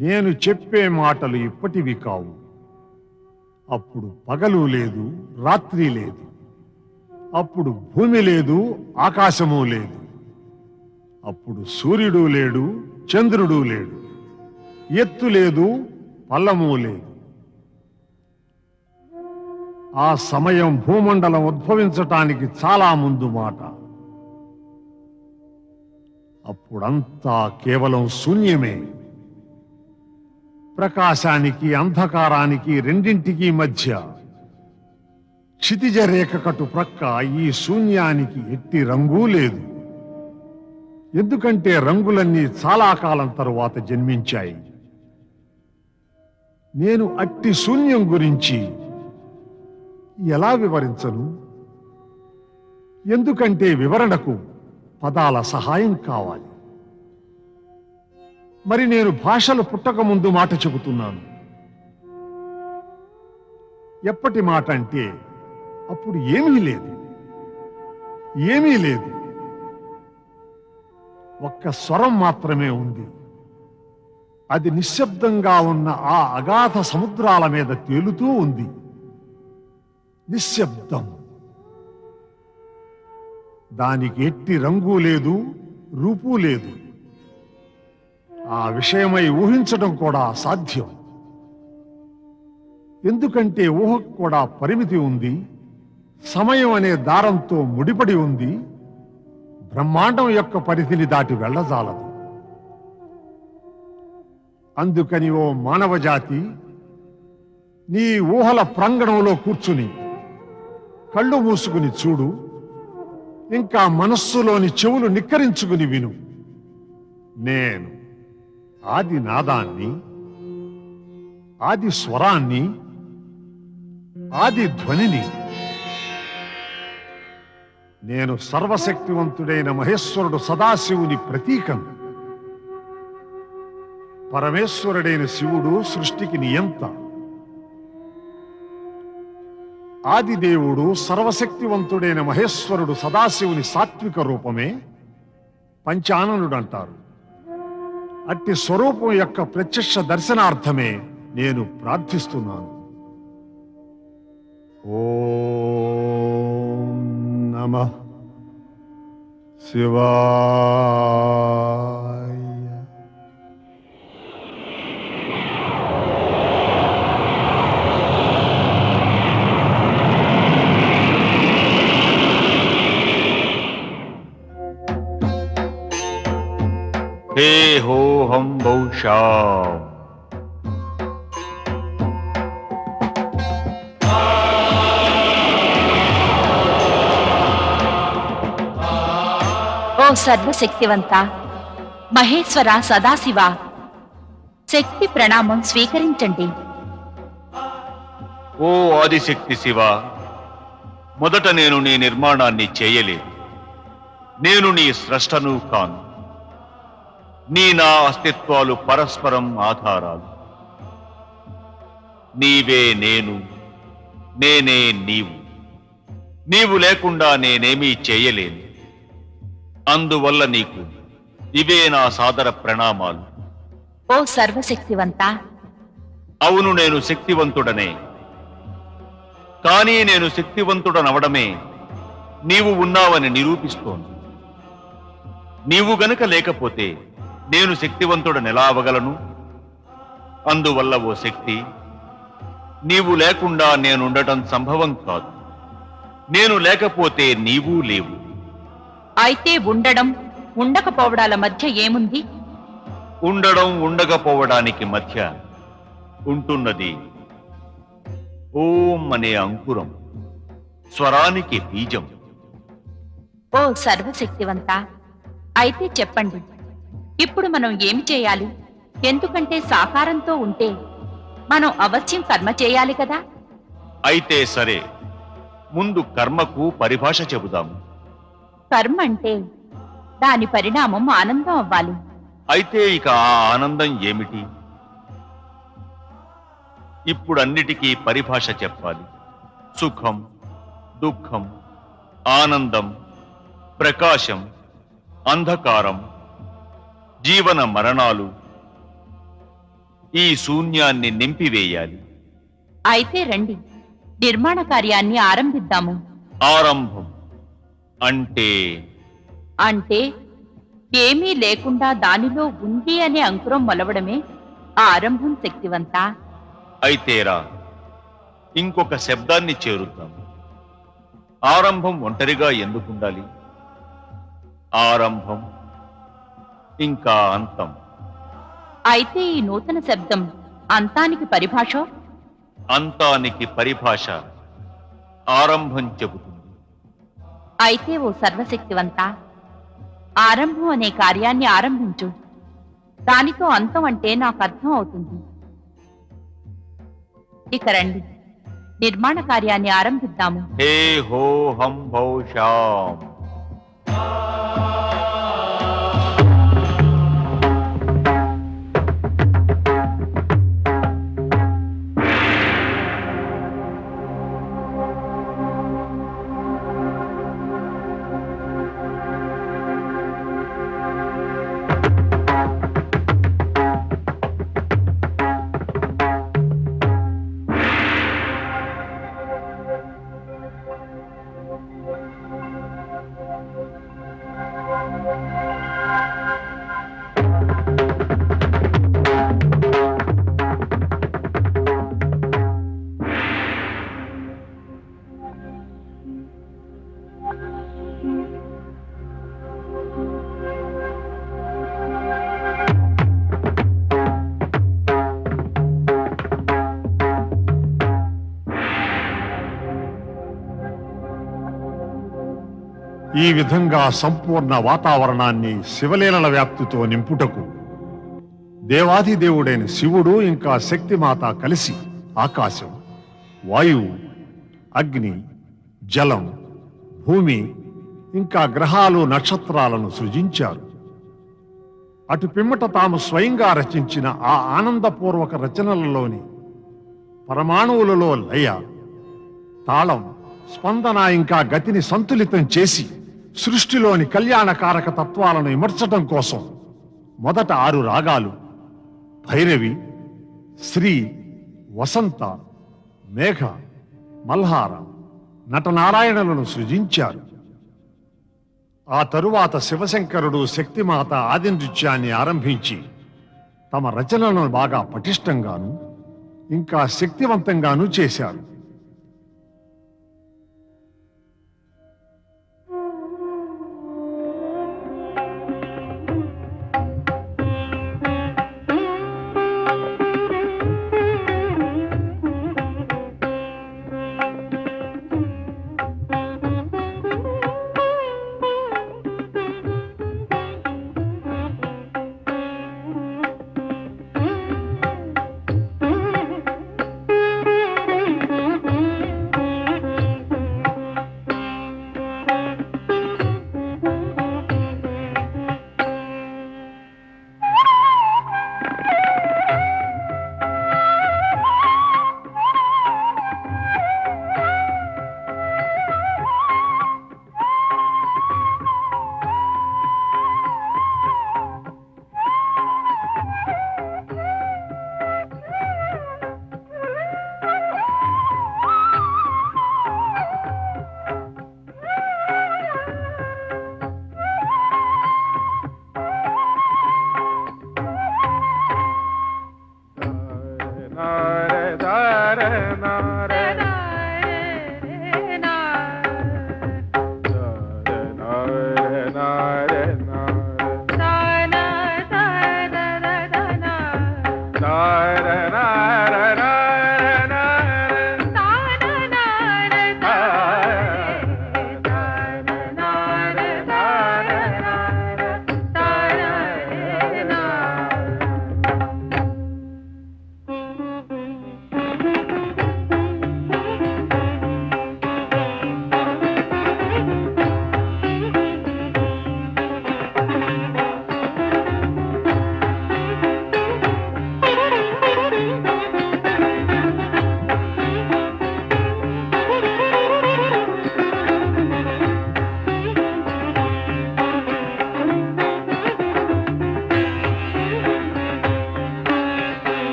నేను చెప్పే మాటలు ఇప్పటివి కావు. అప్పుడు పగలు లేదు రాత్రి లేదు. అప్పుడు భూమి లేదు ఆకాశము లేదు. అప్పుడు సూర్యుడు లేడు చంద్రుడు లేడు. ఎత్తు లేదు పల్లము లేదు. ఆ సమయం భూమండలం ఉద్భవించటానికి చాలా ముందు మాట. అప్పుడంతా కేవలం శూన్యమే. ప్రకాశానికి అంధకారానికి రెండింటికి మధ్య క్షితిజ రేఖ కటు ప్రక్క ఈ శూన్యానికి ఎట్టి రంగు లేదు. ఎందుకంటే రంగులన్నీ చాలా కాలం తరువాత జన్మించాయి. నేను అట్టి శూన్యం గురించి ఎలా వివరించను? ఎందుకంటే వివరణకు పదాల సహాయం కావాలి. మరి నేను భాషలు పుట్టక ముందు మాట చెబుతున్నాను. ఎప్పటి మాట అంటే అప్పుడు ఏమీ లేదు. ఏమీ లేదు. ఒక్క స్వరం మాత్రమే ఉంది. అది నిశ్శబ్దంగా ఉన్న ఆ అగాధ సముద్రాల మీద తేలుతూ ఉంది. నిశ్శబ్దం. దానికి ఎట్టి రంగు లేదు రూపు లేదు. ఆ విషయమై ఊహించడం కూడా సాధ్యం. ఎందుకంటే ఊహకు కూడా పరిమితి ఉంది సమయం అనే దారంతో ముడిపడి ఉంది బ్రహ్మాండం యొక్క పరిధిని దాటి వెళ్ళజాలదు. అందుకని ఓ మానవ జాతి నీ ఊహల ప్రాంగణంలో కూర్చుని కళ్ళు మూసుకుని చూడు ఇంకా మనస్సులోని చెవులు నిక్కరించుకుని విను. నేను ఆది నాదాన్ని ఆది స్వరాన్ని ఆది ధ్వనిని నేను సర్వశక్తివంతుడైన మహేశ్వరుడు సదాశివుని ప్రతీకం. పరమేశ్వరుడైన శివుడు సృష్టికి నియంత. ఆదిదేవుడు సర్వశక్తివంతుడైన మహేశ్వరుడు సదాశివుని సాత్విక రూపమే పంచాననుడు అంటారు అట్టి స్వరూపం యొక్క ప్రత్యక్ష దర్శనార్థమే నేను ప్రార్థిస్తున్నాను. ఓ నమ శివా होहं बहुशा ఓ సర్వశక్తివంత మహేశ్వర సదాశివ శక్తి ప్రణామం స్వీకరించండి ఓ ఆదిశక్తి శివ మొదట నేను నీ నిర్మాణాన్ని చేయలేదు నేను నీ స్రష్టను కాను నీ నా అస్తిత్వాలు పరస్పరం ఆధారాలు. నీవే నేను నేనే నీవు. నీవు లేకుండా నేనేమీ చేయలేను. అందువల్ల నీకు ఇవే నా సాదర ప్రణామాలు. ఓ సర్వశక్తివంత! అవును నేను శక్తివంతుడనే. కానీ నేను శక్తివంతుడనవడమే నీవు ఉన్నావని నిరూపిస్తోంది. నీవు గనుక లేకపోతే నేను శక్తివంతుడనెలా అవగలను అందువల్ల ఓ శక్తి నీవు లేకుండా నేనుండటం సంభవం కాదు. నేను లేకపోతే నీవు లేవు. అయితే ఉండడం ఉండకపోవడాల మధ్య ఏముంది? ఉండడం ఉండకపోవడానికి మధ్య ఉంటున్నది ఓం అనే అంకురం స్వరానికి బీజం. ఓ సర్వశక్తివంత అయితే చెప్పండి. ఇప్పుడు మనం ఏమి చేయాలి? ఎందుకంటే సాకారంతో ఉంటే మనం అవశ్యం కర్మ చేయాలి కదా? అయితే సరే ముందు కర్మకు పరిభాష చెబుదాము. కర్మ అంటే దాని పరిణామం ఆనందం అవ్వాలి. అయితే ఇక ఆ ఆనందం ఏమిటి? ఇప్పుడన్నిటికీ పరిభాష చెప్పాలి. సుఖం దుఃఖం ఆనందం ప్రకాశం అంధకారం జీవన మరణాలు. ఈ శూన్యాన్ని నింపివేయాలి. అయితే రండి నిర్మాణ కార్యాన్ని ఆరంభిద్దాము. ఆరంభం. అంటే? అంటే ఏమీ లేకుండా దానిలో ఉంది అనే అంకురం మొలవడమే ఆరంభం శక్తివంత. అయితేరా ఇంకొక శబ్దాన్ని చేరుద్దాం. ఆరంభం ఒంటరిగా ఎందుకుండాలి? ఆరంభం. ఇంకా అంతం. అయితే ఈ నూతన శబ్దం అంతానికి పరిభాష? అంతానికి పరిభాష ఆరంభం చెబుతుంది. అయితే ఓ సర్వశక్తివంత ఆరంభం అనే కార్యాన్ని ఆరంభించు. దానితో అంతం అంటే నాకు అర్థం అవుతుంది. ఇక రండి నిర్మాణ కార్యాన్ని ఆరంభిద్దాము. హే హో హం భౌషాం ఈ విధంగా సంపూర్ణ వాతావరణాన్ని శివలీలల వ్యాప్తితో నింపుటకు. దేవాదిదేవుడైన శివుడు ఇంకా శక్తిమాత కలిసి ఆకాశం వాయువు అగ్ని జలం భూమి ఇంకా గ్రహాలు నక్షత్రాలను సృజించారు. అటు పిమ్మట తాము స్వయంగా రచించిన ఆ ఆనందపూర్వక రచనలలోని పరమాణువులలో లయ తాళం స్పందన ఇంకా గతిని సంతులితం చేసి సృష్టిలోని కళ్యాణకారక తత్వాలను విమర్చడం కోసం మొదట ఆరు రాగాలు. భైరవి శ్రీ వసంత మేఘ మల్హార నటనారాయణలను సృజించారు. ఆ తరువాత శివశంకరుడు శక్తిమాత ఆది నృత్యాన్ని ఆరంభించి తమ రచనలను బాగా పటిష్టంగాను ఇంకా శక్తివంతంగాను చేశారు.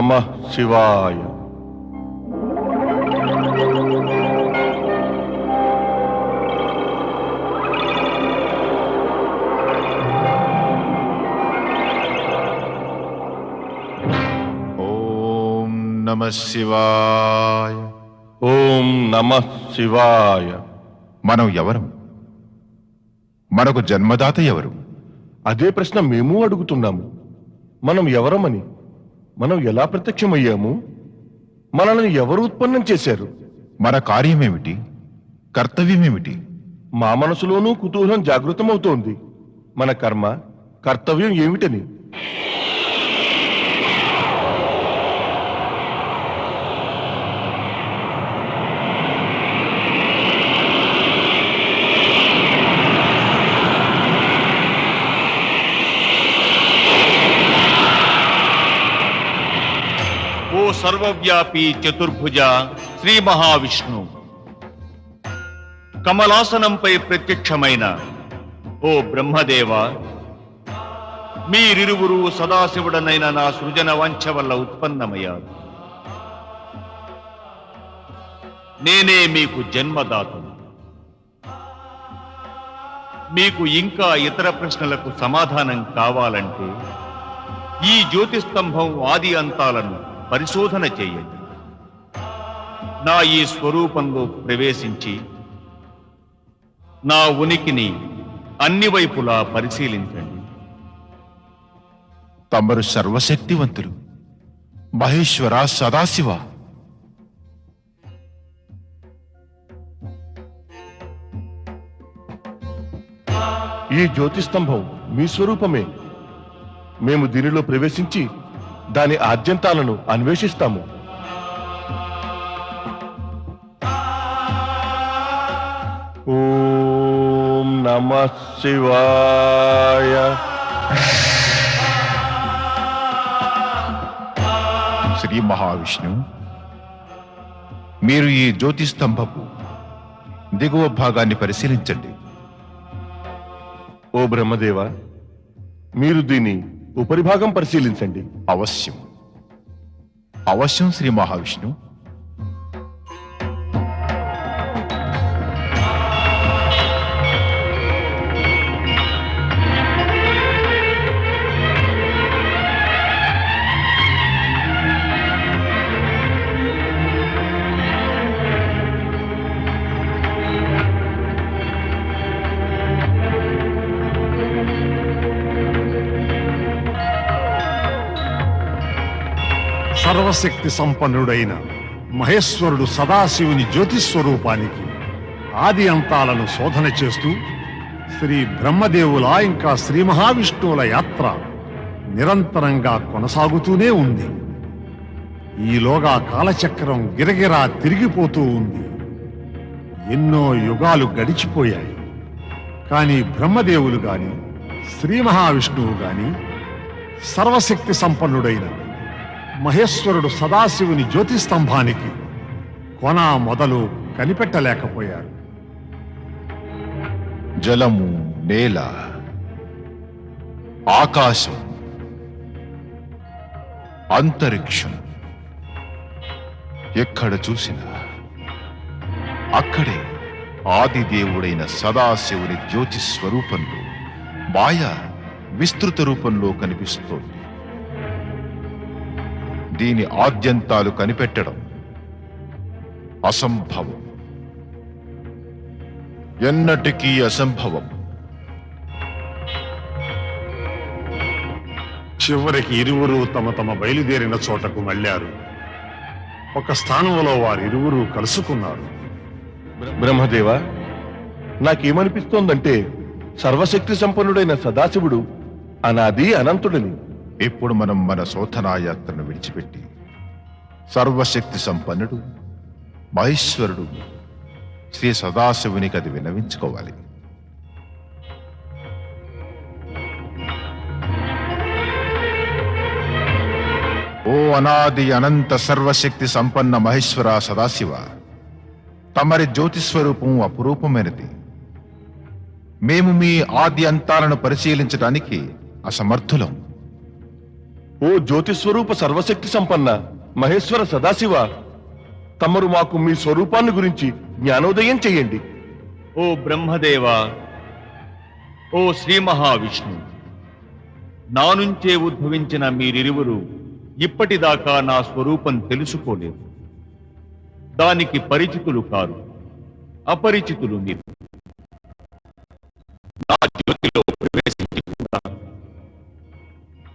నమ శివాయ. ఓం నమ శివాయ. ఓం నమ శివాయ. మనం ఎవరం? మనకు జన్మదాత ఎవరు? అదే ప్రశ్న మేము అడుగుతున్నాము. మనం ఎవరమని? మనం ఎలా ప్రత్యక్షమయ్యాము? మనల్ని ఎవరు ఉత్పన్నం చేశారు? మన కార్యమేమిటి? కర్తవ్యమేమిటి? మా మనసులోనూ కుతూహలం జాగృతమవుతోంది. మన కర్మ కర్తవ్యం ఏమిటని ఓ సర్వవ్యాపి చతుర్భుజ శ్రీ మహావిష్ణు. కమలాసనంపై ప్రత్యక్షమైన ఓ బ్రహ్మదేవ మీరిరువురు సదాశివుడనైన నా సృజన వంచ వల్ల ఉత్పన్నమయ్యారు. నేనే మీకు జన్మదాతను. మీకు ఇంకా ఇతర ప్రశ్నలకు సమాధానం కావాలంటే ఈ జ్యోతిస్తంభం ఆది అంతాలను పరిశోధన చేయండి. నా ఈ స్వరూపంలో ప్రవేశించి నా ఉనికిని అన్ని వైపులా పరిశీలించండి. తమరు సర్వశక్తివంతులు. మహేశ్వర సదాశివ. ఈ జ్యోతిస్తంభం మీ స్వరూపమే. మేము దీనిలో ప్రవేశించి దాని ఆద్యంతాలను అన్వేషిస్తాము. ఓం నమ శివాయ. శ్రీ మహావిష్ణు మీరు ఈ జ్యోతి స్తంభపు దిగువ భాగాన్ని పరిశీలించండి. ఓ బ్రహ్మదేవ మీరు దీన్ని ఉపరిభాగం పరిశీలించండి. అవశ్యం. అవశ్యం శ్రీ మహావిష్ణు. సర్వశక్తి సంపన్నుడైన మహేశ్వరుడు సదాశివుని జ్యోతిస్వరూపానికి ఆది అంతాలను శోధన చేస్తూ శ్రీ బ్రహ్మదేవుల ఇంకా శ్రీ మహావిష్ణువుల యాత్ర నిరంతరంగా కొనసాగుతూనే ఉంది. ఈలోగా కాలచక్రం గిరగిరా తిరిగిపోతూ ఉంది. ఎన్నో యుగాలు గడిచిపోయాయి. కానీ బ్రహ్మదేవులు గాని శ్రీ మహావిష్ణువు గాని సర్వశక్తి సంపన్నుడైన మహేశ్వరుడు సదాశివుని జ్యోతిస్తంభానికి కొన మొదలు కనిపెట్టలేకపోయారు. జలము నేల ఆకాశం అంతరిక్షం ఎక్కడ చూసినా అక్కడే ఆదిదేవుడైన సదాశివుని జ్యోతి స్వరూపంలో మాయ విస్తృత రూపంలో కనిపిస్తోంది. దీని ఆద్యంతాలు కనిపెట్టడం అసంభవం. ఎన్నటికీ అసంభవం. చివరికి ఇరువురు తమ తమ బయలుదేరిన చోటకు మళ్ళారు. ఒక స్థానంలో వారిరువురు కలుసుకున్నారు. బ్రహ్మదేవ నాకేమనిపిస్తోందంటే సర్వశక్తి సంపన్నుడైన సదాశివుడు అనాది అనంతుడని. ఇప్పుడు మనం మన శోధనాయాత్రను విడిచిపెట్టి సర్వశక్తి సంపన్నుడు మహేశ్వరుడు శ్రీ సదాశివునికి అది వినవించుకోవాలి ఓ అనాది అనంత సర్వశక్తి సంపన్న మహేశ్వర సదాశివ తమరి జ్యోతిస్వరూపం అపురూపమైనది. మేము మీ ఆది అంతాలను పరిశీలించడానికి అసమర్థులం. ఓ జ్యోతిస్వరూప సర్వశక్తి సంపన్న మహేశ్వర సదాశివ తమరు మాకు మీ స్వరూపాన్ని గురించి జ్ఞానోదయం చెయ్యండి ఓ బ్రహ్మదేవ ఓ శ్రీ మహావిష్ణు నా నుంచే ఉద్భవించిన మీరిరువురు ఇప్పటిదాకా నా స్వరూపం తెలుసుకోలేదు. దానికి పరిచితులు కారు అపరిచితులు మీరు. నా జ్యోతిలో ప్రవేశించుకున్నాను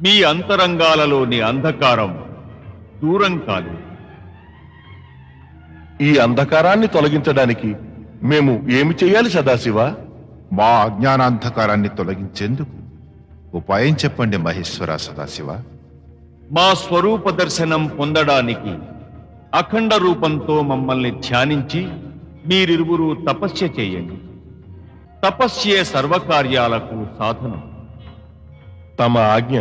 మీ అంతరంగాలలోని అంధకారం దూరం కాలేదు ఈ అంధకారాన్ని తొలగించడానికి మేము ఏమి చేయాలి సదాశివ? మా అజ్ఞానాంధకారాన్ని తొలగించేందుకు ఉపాయం చెప్పండి మహేశ్వర సదాశివ. మా స్వరూప దర్శనం పొందడానికి అఖండ రూపంతో మమ్మల్ని ధ్యానించి మీరిరువురు తపస్య చేయండి. తపస్యే సర్వకార్యాలకు సాధనం. తమ ఆజ్ఞ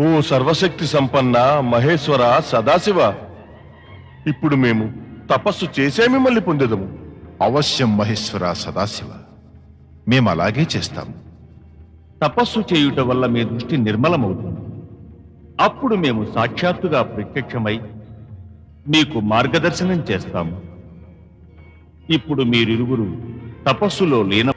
ఓ సర్వశక్తి సంపన్న మహేశ్వర సదాశివ. ఇప్పుడు మేము తపస్సు చేసే మిమ్మల్ని పొందెదము. అవశ్యం మహేశ్వర సదాశివ. మేము అలాగే చేస్తాము. తపస్సు చేయుట వల్ల మీ దృష్టి నిర్మలమవుతుంది. అప్పుడు మేము సాక్షాత్తుగా ప్రత్యక్షమై మీకు మార్గదర్శనం చేస్తాము. ఇప్పుడు మీరిరువురు తపస్సులో లీన